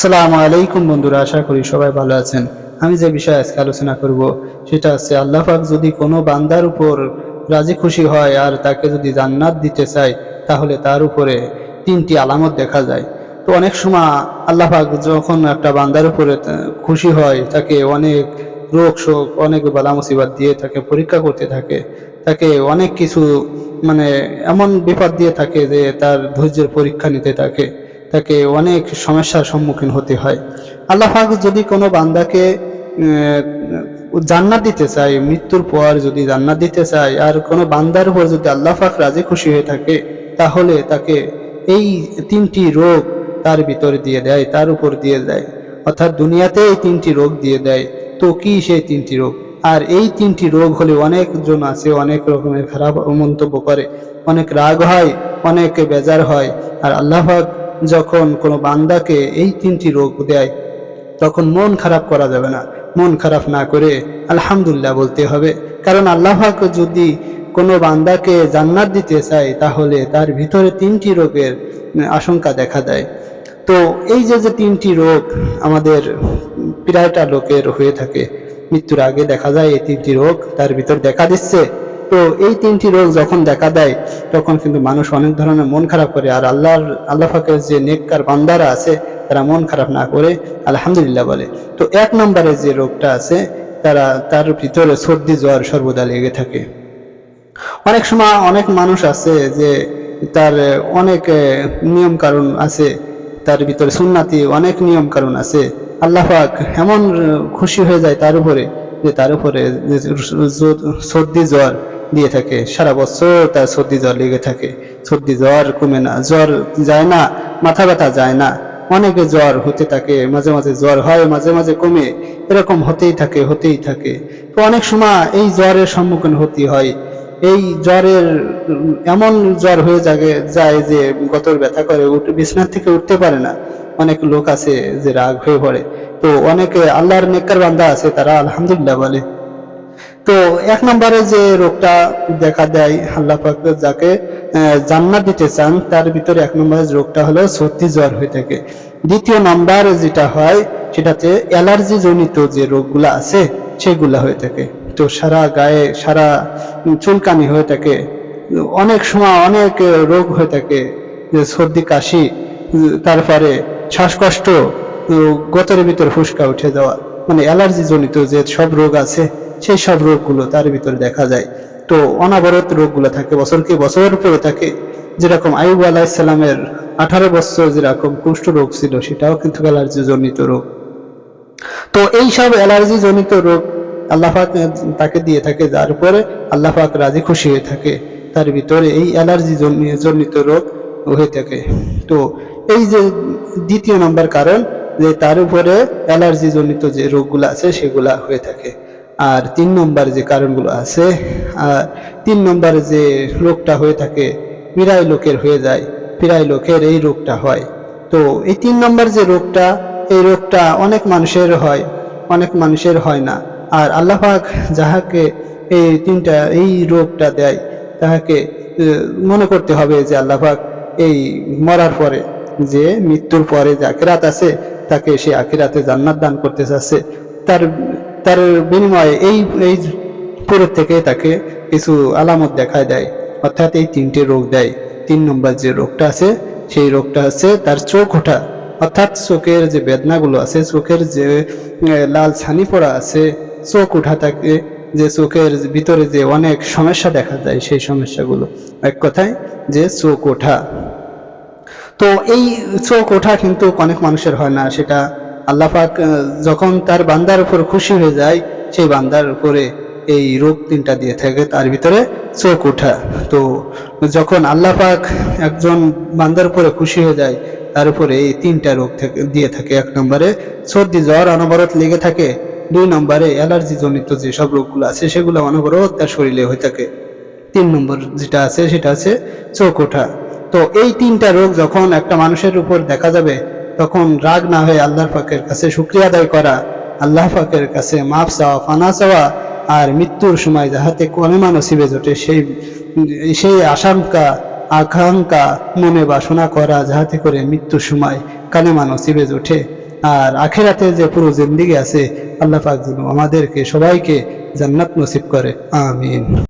সালাম আলাইকুম বন্ধুরা, আশা করি সবাই ভালো আছেন। আমি যে বিষয়ে আজকে আলোচনা করব, সেটা হচ্ছে আল্লাহ পাক যদি কোনো বান্দার উপর রাজি খুশি হয় আর তাকে যদি জান্নাত দিতে চায়, তাহলে তার উপরে তিনটি আলামত দেখা যায়। তো অনেক সময় আল্লাহ পাক যখন একটা বান্দার উপরে খুশি হয়, তাকে অনেক রোগ শোক, অনেক বালা মুসিবত দিয়ে তাকে পরীক্ষা করতে থাকে, তাকে অনেক কিছু মানে এমন বিপদ দিয়ে থাকে যে তার ধৈর্যের পরীক্ষা নিতে থাকে। তাকে অনেক সমস্যার সম্মুখীন হতে হয়। আল্লাহ যদি কোনো বান্দাকে জান্নাত দিতে চায়, মৃত্যুর পর যদি জান্নাত দিতে চায়, আর কোনো বান্দার উপর যদি আল্লাহ পাক রাজি খুশি হয়ে থাকে, তাহলে তাকে এই তিনটি রোগ তার ভিতরে দিয়ে দেয়, তার উপর দিয়ে দেয়। অর্থাৎ দুনিয়াতে এই তিনটি রোগ দিয়ে দেয়। তো কি সেই তিনটি রোগ? আর এই তিনটি রোগ হলে অনেকজন আছে, অনেক রকমের খারাপ মন্তব্য করে, অনেক রাগ হয়, অনেক বেজার হয়। আর আল্লাহ যখন কোনো বান্দাকে এই তিনটি রোগ দেয়, তখন মন খারাপ করা যাবে না। মন খারাপ না করে আলহামদুলিল্লাহ বলতে হবে। কারণ আল্লাহ যদি কোনো বান্দাকে জান্নাত দিতে চায়, তাহলে তার ভিতরে তিনটি রোগের আশঙ্কা দেখা দেয়। তো এই যে যে তিনটি রোগ আমাদের প্রায়টা লোকের হয়ে থাকে, মৃত্যুর আগে দেখা যায়, এই তিনটি রোগ তার ভিতর দেখা দিচ্ছে। তো এই তিনটি রোগ যখন দেখা দেয়, তখন কিন্তু মানুষ অনেক ধরনের মন খারাপ করে। আর আল্লাহর, আল্লাহ ফাঁকের যে নেককার বান্দারা আছে, তারা মন খারাপ না করে, আলহামদুলিল্লাহ বলে। তো এক নম্বরে যে রোগটা আছে, তারা, তার ভিতরে সর্দি, জ্বর সর্বদা লেগে থাকে। অনেক সময় অনেক মানুষ আছে যে, তার অনেক নিয়ম কারণ আছে, তার ভিতরে সুন্নাতি অনেক নিয়ম কারণ আছে। আল্লাহ এমন খুশি হয়ে যায় তার উপরে, যে তার উপরে সর্দি, জ্বর দিয়ে থাকে। সারা বছর তার সর্দি জ্বর লেগে থাকে। সর্দি জ্বর কমে না, জ্বর যায় না, মাথা ব্যথা যায় না। অনেকে জ্বর হতে থাকে, মাঝে মাঝে জ্বর হয়, মাঝে মাঝে কমে। এরকম হতেই থাকে হতেই থাকে। তো অনেক সময় এই জ্বরের সম্মুখীন হতে হয়। এই জ্বরের, এমন জ্বর হয়ে জাগে, যায় যে গতর ব্যথা করে, উঠে বিছনার থেকে উঠতে পারে না। অনেক লোক আছে যে রাগ হয়ে পড়ে। তো অনেকে আল্লাহর নেককার বান্দা আছে, তারা আলহামদুলিল্লাহ বলে। তো এক নম্বরে যে রোগটা দেখা দেয় আল্লাহ যাকে জান্নাত দিতে চান, তার ভিতরে এক নম্বরে রোগটা হলো সর্দি, জ্বর হয়ে থাকে। দ্বিতীয় নাম্বার যেটা হয়, সেটাতে অ্যালার্জি জনিত যে রোগগুলো আছে, সেগুলা হয়ে থাকে। তো সারা গায়ে, সারা চুলকানি হয়ে থাকে। অনেক সময় অনেক রোগ হয়ে থাকে, যে সর্দি, কাশি, তারপরে শ্বাসকষ্ট গতরের ভিতর ফুসকা উঠে যাওয়া মানে অ্যালার্জি জনিত যে সব রোগ আছে সেই সব রোগগুলো তার ভিতরে দেখা যায়। তো অনাবরত রোগগুলো থাকে বছরকে বছর পরে থাকে। যেরকম আইব আলাহিসাল্লামের আঠারো বছর যেরকম কুষ্ঠ রোগ ছিল, সেটাও কিন্তু অ্যালার্জি জনিত রোগ। তো এই সব অ্যালার্জি জনিত রোগ আল্লাহ পাক তাকে দিয়ে থাকে, যার উপরে আল্লাহ পাক রাজি খুশি হয়ে থাকে। তার ভিতরে এই অ্যালার্জি জনিত রোগ হয়ে থাকে। তো এই যে দ্বিতীয় নম্বর কারণ, যে তার উপরে অ্যালার্জি জনিত যে রোগগুলো আছে, সেগুলা হয়ে থাকে। আর তিন নম্বর যে কারণগুলো আছে, আর তিন নম্বর যে রোগটা হয়ে থাকে, প্রায় লোকের হয়ে যায়, প্রায় লোকের এই রোগটা হয়। তো এই তিন নম্বর যে রোগটা, এই রোগটা অনেক মানুষের হয়, অনেক মানুষের হয় না। আর আল্লাহ পাক যাহাকে এই তিনটা, এই রোগটা দেয়, তাহাকে মনে করতে হবে যে আল্লাহ পাক এই মরার পরে, যে মৃত্যুর পরে যে আখিরাত আছে, তাকে সে আখিরাতে জান্নাত দান করতে চাচ্ছে। তার তার বিনিময়ে এই এই পুরো থেকে তাকে কিছু আলামত দেখা দেয়। অর্থাৎ এই তিনটে রোগ দেয়। তিন নম্বর যে রোগটা আছে, সেই রোগটা আছে তার চোখ ওঠা। অর্থাৎ চোখের যে বেদনাগুলো আছে, চোখের যে লাল ছানি পড়া আছে, চোখ ওঠা থাকে যে চোখের ভিতরে যে অনেক সমস্যা দেখা যায় সেই সমস্যাগুলো। এক কথায় যে চোখ ওঠা। তো এই চোখ ওঠা কিন্তু অনেক মানুষের হয় না, সেটা আল্লাহ পাক আহ, যখন তার বান্দার উপর খুশি হয়ে যায় সেই বান্দার উপরে এই রোগ তিনটা দিয়ে থাকে তার ভিতরে চোখ ওঠা। তো যখন আল্লাহ পাক একজন বান্দার উপরে খুশি হয়ে যায় তার উপরে এই তিনটা রোগ দিয়ে থাকে। এক নম্বরে সর্দি জ্বর অনবরত লেগে থাকে। দুই নম্বরে অ্যালার্জি জনিত যেসব রোগগুলো আছে সেগুলো অনবরত তার শরীরে হয়ে থাকে। তিন নম্বর যেটা আছে সেটা আছে চোখ ওঠা। তো এই তিনটা রোগ যখন একটা মানুষের উপর দেখা যাবে তখন রাগ না হয়ে আল্লাহর পাকের কাছে শুক্রিয়া আদায় করা আল্লাহ পাকের কাছে মাফ চাওয়া, ফানা চাওয়া আর মৃত্যুর সময় যাহাতে কলেমা নসিবে জোটে সেই সেই আশঙ্কা, আকাঙ্ক্ষা, মনে বাসনা করা যাহাতে করে মৃত্যুর সময় কালেমা নসিবে জোটে। আর আখেরাতে যে পুরো জিন্দিগি আছে, আল্লাহ পাক যেন আমাদেরকে সবাইকে জান্নাত নসিব করে। আমিন।